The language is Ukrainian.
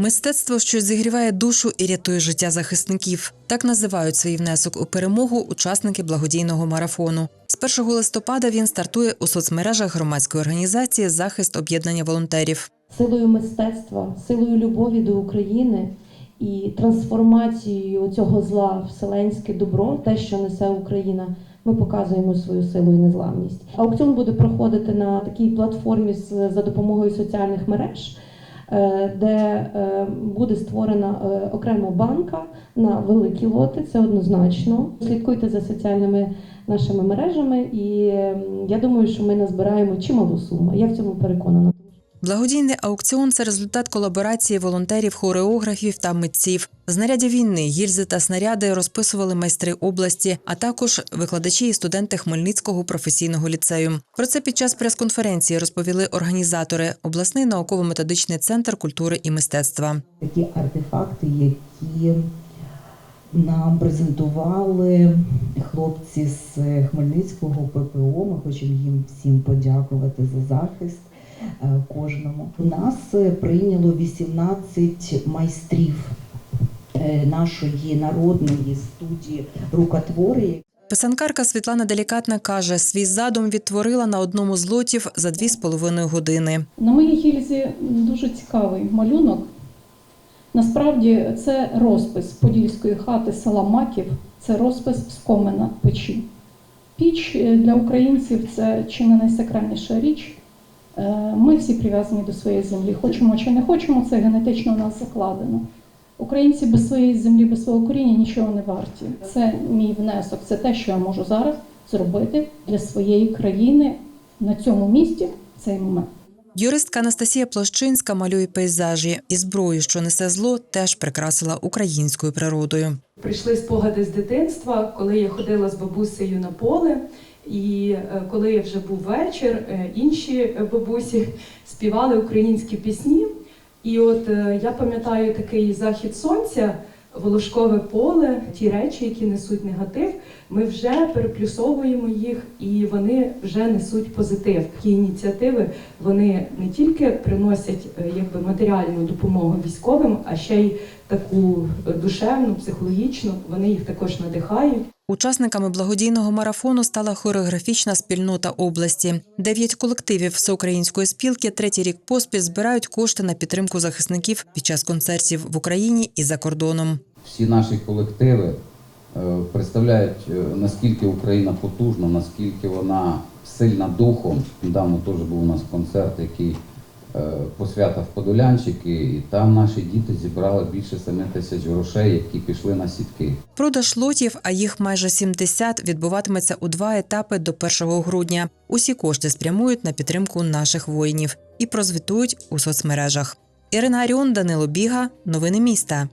Мистецтво, що зігріває душу і рятує життя захисників. Так називають свій внесок у перемогу учасники благодійного марафону. З 1 листопада він стартує у соцмережах громадської організації Захист об'єднання волонтерів. силою мистецтва, силою любові до України і трансформацією цього зла вселенське добро, те, що несе Україна, ми показуємо свою силу і незламність. Аукціон буде проходити на такій платформі з- за допомогою соціальних мереж. Е, Де е, буде створена е, окрема банка на великі лоти, це однозначно. Слідкуйте за соціальними нашими мережами, і я думаю, що ми назбираємо чималу суму. Я в цьому переконана. Благодійний аукціон це результат колаборації волонтерів, хореографів та митців. Знаряддя війни, гільзи та снаряди розписували майстри області, а також викладачі і студенти Хмельницького професійного ліцею. Про це під час прес-конференції розповіли організатори обласний науково-методичний центр культури і мистецтва. такі артефакти, які нам презентували хлопці з Хмельницького ППО. Ми хочемо їм всім подякувати за захист кожному. У нас е, прийняло 18 майстрів е, нашої народної студії рукотвори. Писанкарка Світлана Делікатна каже, свій задум відтворила на одному з лотів за дві з половиною години. На моїй гільзі дуже цікавий малюнок. Насправді це розпис подільської хати села Маків, це розпис з комина печі. Піч е, для українців це чи не найсакральніша річ. Е, Ми всі прив'язані до своєї землі. Хочемо чи не хочемо, це генетично у нас закладено. Українці без своєї землі, без свого коріння нічого не варті. Це мій внесок, це те, що я можу зараз зробити для своєї країни на цьому місці в цей момент. Юристка Анастасія Площинська малює пейзажі і зброю, що несе зло, теж прикрасила українською природою. Прийшли спогади з дитинства, коли я ходила з бабусею на поле, і е, коли вже був вечір, е, інші е, бабусі співали українські пісні. І от я пам'ятаю такий захід сонця, волошкове поле, ті речі, які несуть негатив, ми вже переплюсовуємо їх, і вони вже несуть позитив. Такі ініціативи вони не тільки приносять якби матеріальну допомогу військовим, а ще й таку душевну, психологічну. Вони їх також надихають. Учасниками благодійного марафону стала хореографічна спільнота області. Дев'ять колективів всеукраїнської спілки третій рік поспіль збирають кошти на підтримку захисників під час концертів в Україні і за кордоном. всі наші колективи е, представляють, е, наскільки Україна потужна, наскільки вона сильна духом. Недавно теж був у нас концерт, який е, в Подолянчики, і там наші діти зібрали більше 7 тисяч грошей, які пішли на сітки. Продаж лотів, а їх майже 70, відбуватиметься у два етапи до 1 грудня. Усі кошти спрямують на підтримку наших воїнів і прозвітують у соцмережах. Ірина Аріон, Данило Біга. Новини міста.